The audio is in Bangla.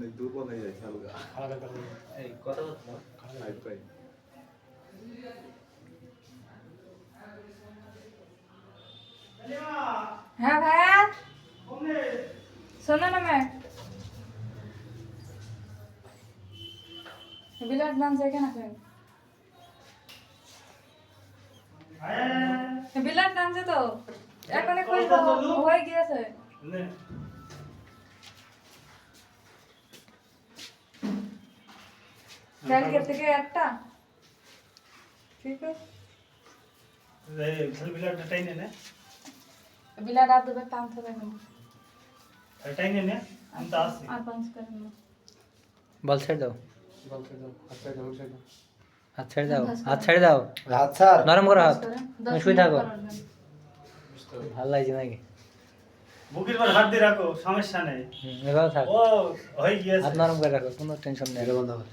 মনে হালকা করে এই কথা হাই ফাই হ্যাঁ ভাইয়া শোনো না ম্যাম বিলাট নাম যায় কেন কেন বিলাট নামছে তো খুলবো হয়ে গিয়েছে কালকে থেকে একটা। ঠিক আছে? এই বিলাটা টাইনে নে। বিলাট আর দুবার টানতে হবে টাইনে নে আমি তো আসি আর পাঁচ করে না বল ছেড়ে দাও। বলতে দাও হাত সাইড দাও হাত ছেড়ে দাও হাত ছেড়ে দাও। হাত নরম করো হাত। শুয়ে থাকো। ভালো লাগছে নাকি? বুকের হাত দিয়ে রাখো সমস্যা নেই। হুম এভাবে থাক। ও হয়ে গিয়েছে। হাত নরম করে রাখো কোনো টেনশন নেই। বন্ধ কর।